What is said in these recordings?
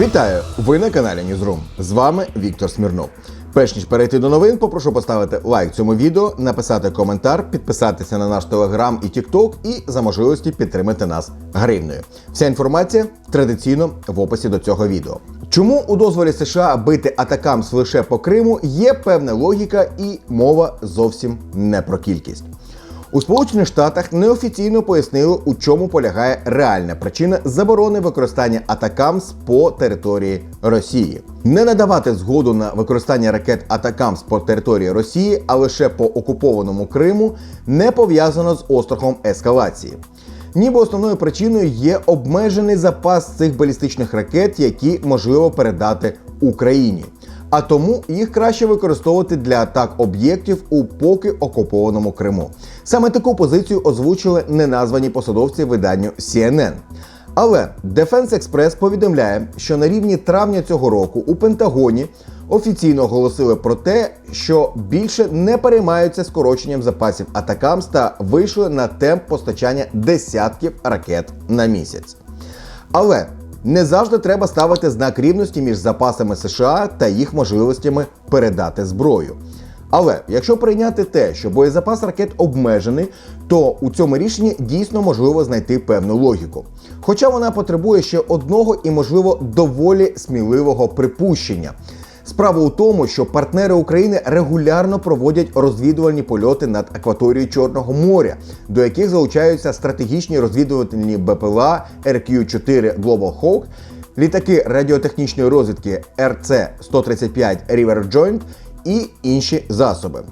Вітаю! Ви на каналі Ньюзрум. З вами Віктор Смірнов. Перш ніж перейти до новин, попрошу поставити лайк цьому відео, написати коментар, підписатися на наш телеграм і тікток і за можливості підтримати нас гривнею. Вся інформація традиційно в описі до цього відео. Чому у дозволі США бити атакамс лише по Криму є певна логіка і мова зовсім не про кількість. У Сполучених Штатах неофіційно пояснили, у чому полягає реальна причина заборони використання атакамс по території Росії. Не надавати згоду на використання ракет Атакамс по території Росії, а лише по окупованому Криму, не пов'язано з острахом ескалації. Ніби основною причиною є обмежений запас цих балістичних ракет, які можливо передати Україні. А тому їх краще використовувати для атак об'єктів у поки окупованому Криму. Саме таку позицію озвучили неназвані посадовці виданню CNN. Але Defense Express повідомляє, що на рівні травня цього року у Пентагоні офіційно оголосили про те, що більше не переймаються скороченням запасів Атакамс та вийшли на темп постачання десятків ракет на місяць. Але не завжди треба ставити знак рівності між запасами США та їх можливостями передати зброю. Але якщо прийняти те, що боєзапас ракет обмежений, то у цьому рішенні дійсно можливо знайти певну логіку. Хоча вона потребує ще одного і, можливо, доволі сміливого припущення. Справа у тому, що партнери України регулярно проводять розвідувальні польоти над акваторією Чорного моря, до яких залучаються стратегічні розвідувальні БПЛА RQ-4 Global Hawk, літаки радіотехнічної розвідки RC-135 River Joint і інші засоби.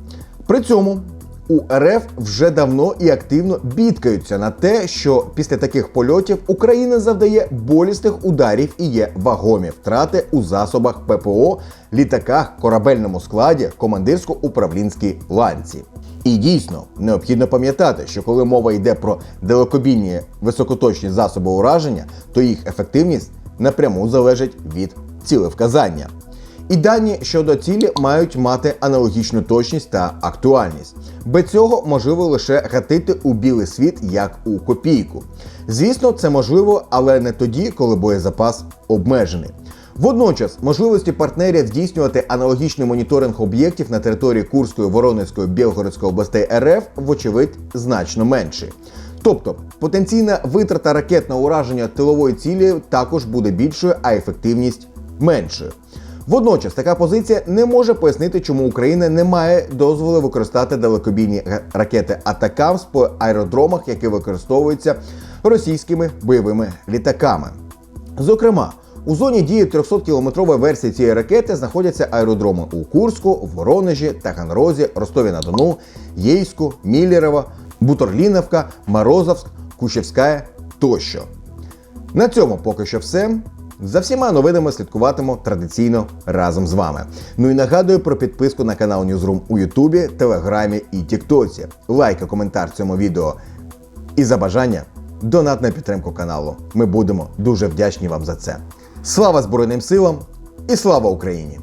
При цьому у РФ вже давно і активно бідкаються на те, що після таких польотів Україна завдає болісних ударів і є вагомі втрати у засобах ППО, літаках, корабельному складі, командирсько-управлінській ланці. І дійсно необхідно пам'ятати, що коли мова йде про далекобійні високоточні засоби ураження, то їх ефективність напряму залежить від цілевказання. І дані щодо цілі мають мати аналогічну точність та актуальність. Без цього можливо лише гатити у білий світ як у копійку. Звісно, це можливо, але не тоді, коли боєзапас обмежений. Водночас можливості партнерів здійснювати аналогічний моніторинг об'єктів на території Курської, Воронезької, Білгородської областей РФ, вочевидь, значно менші. Тобто потенційна витрата ракет на ураження тилової цілі також буде більшою, а ефективність меншою. Водночас така позиція не може пояснити, чому Україна не має дозволу використати далекобійні ракети Атакамс по аеродромах, які використовуються російськими бойовими літаками. Зокрема, у зоні дії 300-кілометрової версії цієї ракети знаходяться аеродроми у Курську, Воронежі, Таганрозі, Ростові на Дону, Єйську, Міллєрово, Буторліновка, Морозовськ, Кущевська тощо. На цьому поки що все. За всіма новинами слідкуватиму традиційно разом з вами. Ну і нагадую про підписку на канал Newsroom у Ютубі, Телеграмі і Тіктоці. Лайк і коментар цьому відео. І за бажання донат на підтримку каналу. Ми будемо дуже вдячні вам за це. Слава Збройним силам і слава Україні!